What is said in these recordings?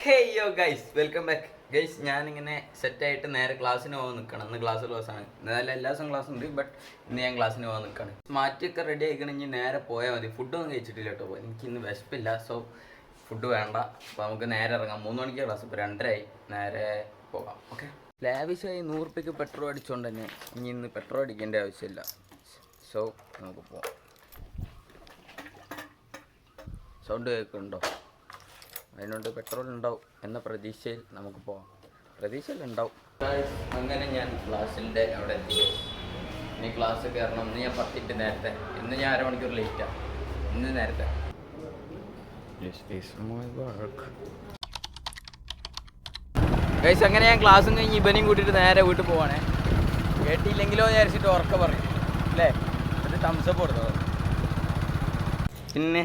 Heyo guys welcome back guys ഞാനിങ്ങനെ സെറ്റായിട്ട് നേരെ ക്ലാസ്സിന് പോകാൻ നിൽക്കണം ഇന്ന് ക്ലാസ് ക്ലാസ്സാണ് എന്നാലും എല്ലാ ദിവസവും ക്ലാസ് ഉണ്ട് ബട്ട് ഇന്ന് ഞാൻ ക്ലാസ്സിന് പോകാൻ നിൽക്കണം മാറ്റിയൊക്കെ റെഡി ആയിക്കണമെങ്കിൽ നേരെ പോയാൽ മതി. ഫുഡൊന്നും കഴിച്ചിട്ടില്ല കേട്ടോ. എനിക്ക് ഇന്ന് വിശപ്പില്ല സോ ഫുഡ് വേണ്ട. അപ്പോൾ നമുക്ക് നേരെ ഇറങ്ങാം. മൂന്ന് മണിക്ക് ക്ലാസ് ഇപ്പോൾ രണ്ടരയായി നേരെ പോകാം ഓക്കെ ലാവിഷായി നൂറ് റുപ്യക്ക് പെട്രോൾ അടിച്ചുകൊണ്ട് തന്നെ ഇനി ഇന്ന് പെട്രോൾ അടിക്കേണ്ട ആവശ്യമില്ല. സോ നമുക്ക് പോവാം. സൗണ്ട് കേൾക്കുന്നുണ്ടോ? അതിനോണ്ട് പെട്രോൾ ഉണ്ടാവും എന്ന പ്രതീക്ഷയിൽ നമുക്ക് പോവാം. പ്രതീക്ഷയിൽ ഉണ്ടാവും. അങ്ങനെ ഞാൻ ക്ലാസ്സിന്റെ അവിടെ എത്തി. ഇനി ക്ലാസ് കയറണം ഇന്ന് ഞാൻ പത്തിട്ട് നേരത്തെ. ഇന്ന് ഞാൻ അരമണിക്കൂർ ലേറ്റാണ് ഇന്ന് നേരത്തെ. അങ്ങനെ ഞാൻ ക്ലാസ്സും കഴിഞ്ഞ് ഇവനെയും കൂട്ടിയിട്ട് നേരെ വീട്ടിൽ പോവാണേ. കേട്ടില്ലെങ്കിലോ വിചാരിച്ചിട്ട് ഉറക്ക പറയും. അല്ലേ? ഒരു തംസപ്പ് കൊടുത്തോ. പിന്നെ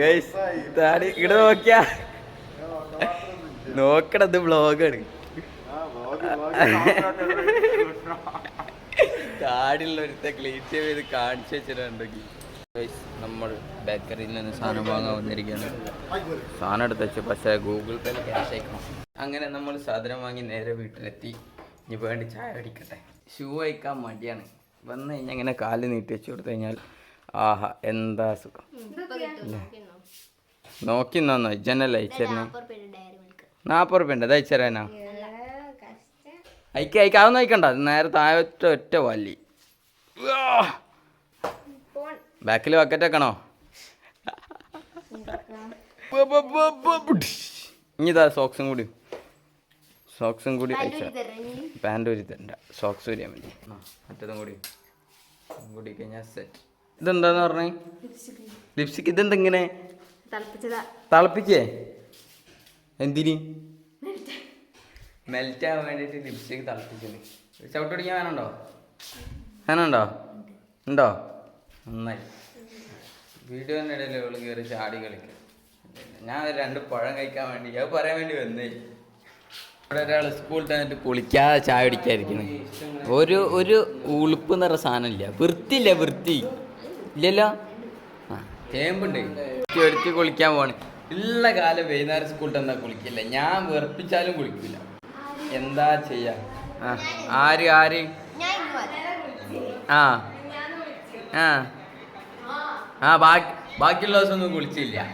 ഗൈസ് താടി ഇവിടെ നോക്കിയാ. നോക്കണത് ബ്ലോഗാണ് താടിയുള്ള ഒരുത്തെ ക്ലീൻ ചെയ്ത് കാണിച്ചു വെച്ചിട്ടുണ്ടെങ്കിൽ. നമ്മൾ ബേക്കറിയിൽ നിന്ന് സാധനം വാങ്ങാൻ വന്നിരിക്കുകയാണ്. സാധനം എടുത്ത് വെച്ചു പക്ഷേ ഗൂഗിൾ പേയിൽ ക്യാഷ് അയക്കണം. അങ്ങനെ നമ്മൾ സാധനം വാങ്ങി നേരെ വീട്ടിലെത്തി. ഇനി വേണ്ടി ചായ അടിക്കട്ടെ ഷൂ അയക്കാൻ മടിയാണ്. വന്നു കഴിഞ്ഞാൽ ഇങ്ങനെ കാൽ നീട്ടി വെച്ചു കൊടുത്തു കഴിഞ്ഞാൽ ആഹാ എന്താ സുഖം? നോക്കി നന്നായി ഇജ്ജനല്ല അയച്ചേരണേ നാൽപ്പത് റുപ്യ ഉണ്ട്. അത് അയക്ക അയക്ക. അതൊന്നും അയക്കണ്ട. നേരെ താഴെ ഒറ്റ ഒറ്റ വല്ലി ബാക്കിൽ ബക്കറ്റ് വെക്കണോ? ഇനി ഇതാ സോക്സും കൂടി. സോക്സും കൂടി അയച്ച പാന്റ് ഒരു തരണ്ട സോക്സ് വരിയാൻ മതി. മറ്റതും കൂടി. കൂടി കഴിഞ്ഞാൽ സെറ്റ് ഇതെന്താന്ന് പറഞ്ഞേ? ലിപ്സ്റ്റിക് ഇതെന്തെങ്ങനെ? ഇങ്ങനെ തിളപ്പിക്കേ? എന്തിന്? മെൽറ്റ്. ആവാൻ വേണ്ടിയിട്ട് ലിപ്സ്റ്റിക് തിളപ്പിച്ചത്. ചവിട്ട് പിടിക്കാൻ വേണുണ്ടോ വേണുണ്ടോ ഉണ്ടോ? നന്നായി. വീഡിയോന്റെ ഇടയിൽ അവൾ കയറി ചാടി കളിക്കും. ഞാൻ ഒരു രണ്ട് പഴം കഴിക്കാൻ വേണ്ടി അത് പറയാൻ വേണ്ടി വന്നേ. ഇവിടെ ഒരാൾ സ്കൂളിൽ തന്നിട്ട് കുളിക്കാതെ ചായ കുടിക്കാതിരിക്കുന്നു. ഒരു ഒരു ഉളുപ്പ് എന്ന് പറഞ്ഞ സാധനമില്ല. വൃത്തിയില്ല വൃത്തി. ഇല്ലല്ലോ? ആ ചേമ്പുണ്ട് എടുത്ത് കുളിക്കാൻ പോണ് ഉള്ള കാലം വൈകുന്നേരം സ്കൂളിൽ എന്താ കുളിക്കില്ല. ഞാൻ വെറുപ്പിച്ചാലും കുളിക്കില്ല എന്താ ചെയ്യാ? ആര് ആര്? ആ ആ. ആ ബാക്കി ബാക്കിയുള്ള ദിവസമൊന്നും കുളിച്ചില്ല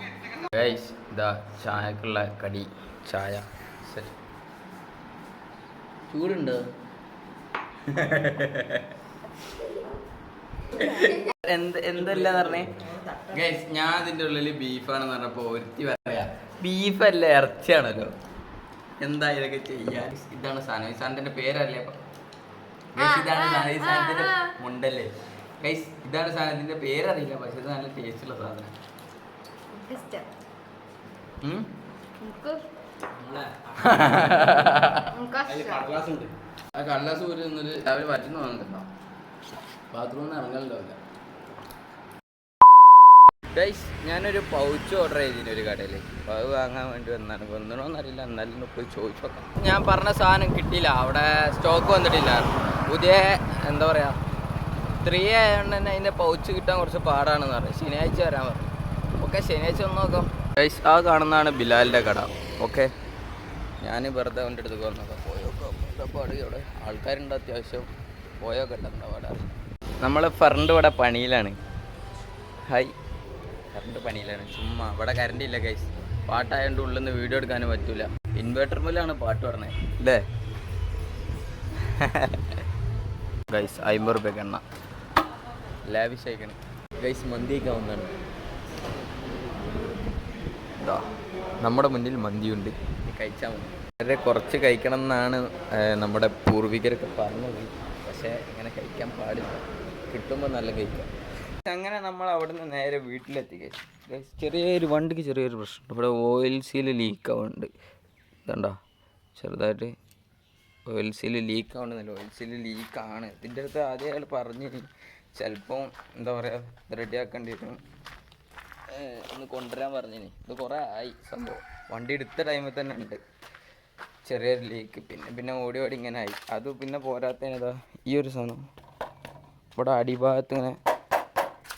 ഇതാ ചായക്കുള്ള കടി ചായ. ശരി. ചൂടുണ്ടോ? എന്ത് എന്തല്ലാന്ന് പറഞ്ഞേ? ഗൈസ് ഞാൻ അതിന്റെ ഉള്ളിൽ ബീഫാണെന്ന് പറഞ്ഞപ്പോ ഒരുത്തി പറയാ ബീഫല്ല ഇറച്ചിയാണല്ലോ. എന്താ ഇതൊക്കെ ചെയ്യാൻ? ഇതാണ് സാധനം. ഈ സാധനത്തിന്റെ പേരല്ലേ ഗൈസ് ഇതാണ് സാധനം. ഈ സാധനത്തിന്റെ മുണ്ടല്ലേ? ഗൈസ് ഇതാണ് സാധനത്തിന്റെ പേരറിയില്ല പക്ഷെ ഇത് നല്ല ടേസ്റ്റ് ഉള്ള സാധനം. ഉം? ആ കടലാസ് നിന്നിട്ട് രാവിലെ പറ്റുന്ന തോന്നുന്നുണ്ടോ ബാത്റൂമിൽ നിന്ന് ഇറങ്ങലുണ്ടാവില്ല അല്ല ഗൈസ് ഞാനൊരു പൗച്ച് ഓർഡർ ചെയ്തിന് ഒരു കടയിൽ അപ്പോൾ അത് വാങ്ങാൻ വേണ്ടി വന്നാണ്. വന്നണോന്നറിയില്ല എന്നാലും പോയി ചോദിച്ചു നോക്കാം ഞാൻ പറഞ്ഞ സാധനം കിട്ടിയില്ല. അവിടെ സ്റ്റോക്ക് വന്നിട്ടില്ല. പുതിയ എന്താ പറയുക ത്രീ ആയതുകൊണ്ട് തന്നെ അതിന്റെ പൗച്ച് കിട്ടാൻ കുറച്ച് പാടാണെന്ന് പറഞ്ഞു. ശനിയാഴ്ച വരാൻ പറഞ്ഞു. ഓക്കെ ശനിയാഴ്ച ഒന്ന് നോക്കാം. ഗൈസ് ആ കാണുന്നതാണ് ബിലാലിന്റെ കട. ഓക്കെ. ഞാൻ വെറുതെ അവന്റെ അടുത്ത് വന്നപ്പോൾ പോയൊക്കെ എന്താ ഇവിടെ ആൾക്കാരുണ്ട് അത്യാവശ്യം. പോയൊക്കെ എന്താ പാടാ? നമ്മളെ ഫ്രണ്ട് ഇവിടെ പണിയിലാണ്. Hi current പണിയിലാണ്. ചുമ്മാ ഇവിടെ കറണ്ട് ഇല്ല ഗൈസ് പാട്ടായതുകൊണ്ട് ഉള്ളിൽ നിന്ന് വീഡിയോ എടുക്കാനും പറ്റൂല. ഇൻവേർട്ടർ മുതലാണ് പാട്ട് പറഞ്ഞത് അല്ലേ ഗൈസ് അമ്പത് റുപ്യ എണ്ണ. ലാവിഷ് അയക്കണം ഗൈസ് മന്തി കഴിക്കാൻ ഒന്നാണ് ഇതാ നമ്മുടെ മുന്നിൽ മന്തിയുണ്ട്. കഴിച്ചാൽ മതി. വളരെ കുറച്ച് കഴിക്കണം എന്നാണ് നമ്മുടെ പൂർവികരൊക്കെ പറഞ്ഞത്. പക്ഷേ ഇങ്ങനെ കഴിക്കാൻ പാടില്ല. കിട്ടുമ്പോൾ നല്ല കഴിക്കാം. അങ്ങനെ നമ്മൾ അവിടെ നിന്ന് നേരെ വീട്ടിലെത്തി ഗൈസ് ചെറിയൊരു വണ്ടിക്ക് ചെറിയൊരു പ്രശ്നം ഇവിടെ ഓയിൽ സീൽ ലീക്ക് ആവുന്നുണ്ട്. ഇതുണ്ടോ? ചെറുതായിട്ട് ഓയിൽ സീൽ ലീക്ക് ആവുന്നില്ല ഓയിൽ സീൽ ലീക്കാണ് ഇതിന്റെ അടുത്ത് ആദ്യം അയാൾ പറഞ്ഞു ചിലപ്പം എന്താ പറയുക റെഡി ആക്കേണ്ടി വരും. ഒന്ന് കൊണ്ടുവരാൻ പറഞ്ഞിനി. ഇത് കുറേ ആയി സംഭവം. വണ്ടി എടുത്ത ടൈമിൽ തന്നെ ഉണ്ട്. ചെറിയൊരു ലീക്ക് പിന്നെ പിന്നെ ഓടി ഓടി ഇങ്ങനെ ആയി. അത് പിന്നെ പോരാത്തതിനതാ ഈ ഒരു സാധനം. ഇവിടെ അടിഭാഗത്ത് ഇങ്ങനെ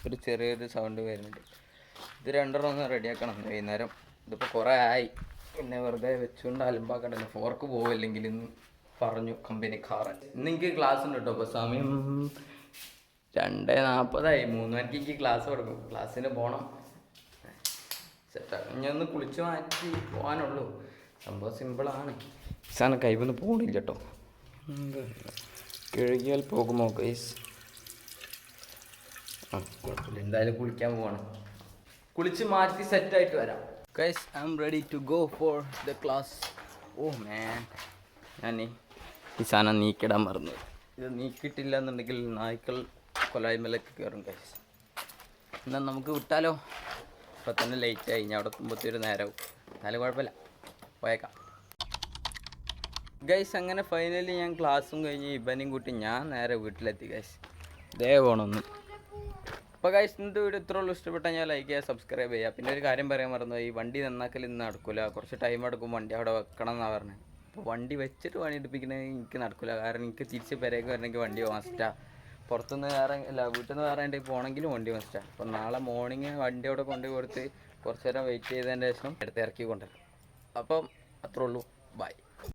ഒരു ചെറിയൊരു സൗണ്ട് വരുന്നുണ്ട്. ഇത് രണ്ടെണ്ണം ഒന്ന് റെഡിയാക്കണം വൈകുന്നേരം. ഇതിപ്പോൾ കുറേ ആയി. പിന്നെ വെറുതെ വെച്ചുകൊണ്ട് അലമ്പാക്കണ്ടല്ലോ. ഫോർക്ക് പോവില്ലെങ്കിൽ ഇന്ന് പറഞ്ഞു കമ്പനിക്കാരൻ ഇന്ന് എനിക്ക് ക്ലാസ് ഉണ്ട് കേട്ടോ അപ്പോൾ സമയം രണ്ട് നാൽപ്പതായി മൂന്ന് മണിക്ക് എനിക്ക് ക്ലാസ് തുടങ്ങും. ക്ലാസ്സിന് പോകണം സെറ്റാക്കും ഞാൻ ഒന്ന് കുളിച്ച് മാറ്റി പോകാനുള്ളൂ സംഭവം സിമ്പിളാണ് സാധനം കൈവന്ന് പോകണില്ല കേട്ടോ കഴുകിയാൽ പോകുമോ ആ എന്തായാലും കുളിക്കാൻ പോവാണ്. കുളിച്ച് മാറ്റി സെറ്റ് ആയിട്ട് വരാം. Guys I'm ready to go for the class oh man ഞാൻ ഈ സാധനം നീക്കിടാൻ മറന്നു. ഇത് നീക്കിട്ടില്ല എന്നുണ്ടെങ്കിൽ നായ്ക്കൾ കൊലായ്മലൊക്കെ കയറും ഗൈസ് എന്നാൽ നമുക്ക് വിട്ടാലോ? ഇപ്പം തന്നെ ലേറ്റ് ആയി. ഞാൻ അവിടെ എത്തുമ്പോഴത്തേക്ക് നേരവും എന്നാലും കുഴപ്പമില്ല. പോയേക്കാം. ഗൈസ് അങ്ങനെ ഫൈനലി ഞാൻ ക്ലാസ്സും കഴിഞ്ഞ് ഇവനും കൂട്ടി ഞാൻ നേരെ വീട്ടിലെത്തി ഗൈസ് ദേ പോണൊന്ന് അപ്പോൾ ഗൈസ് ഇന്നത്തെ വീഡിയോ ഇത്ര ഉള്ളൂ. ഇഷ്ടപ്പെട്ടാൽ ഞാൻ ലൈക്ക് ചെയ്യുക സബ്സ്ക്രൈബ് ചെയ്യുക. പിന്നെ ഒരു കാര്യം പറയാൻ മറന്നു ഈ വണ്ടി നന്നാക്കൽ ഇന്ന് നടക്കില്ല കുറച്ച് ടൈം എടുക്കും വണ്ടി അവിടെ വെക്കണം എന്നാണ് പറഞ്ഞത് അപ്പോൾ വണ്ടി വെച്ചിട്ട് പണി എടുപ്പിക്കണത് എനിക്ക് നടക്കില്ല കാരണം എനിക്ക് തിരിച്ച് പെരേക്ക് വരണമെങ്കിൽ വണ്ടി മസ്റ്റാണ് പുറത്തുനിന്ന് വേറെ അല്ല വീട്ടിൽ നിന്ന് വേറെ എന്റെ പോകണമെങ്കിലും വണ്ടി മസ്റ്റാണ് അപ്പോൾ നാളെ മോർണിംഗ് വണ്ടി അവിടെ കൊണ്ടുപോയി കൊടുത്ത് കുറച്ച് നേരം വെയിറ്റ് ചെയ്തതിന്റെ ശേഷം എടുത്ത് ഇറക്കി കൊണ്ടുവരാം. അപ്പം അത്രേ ഉള്ളൂ. ബൈ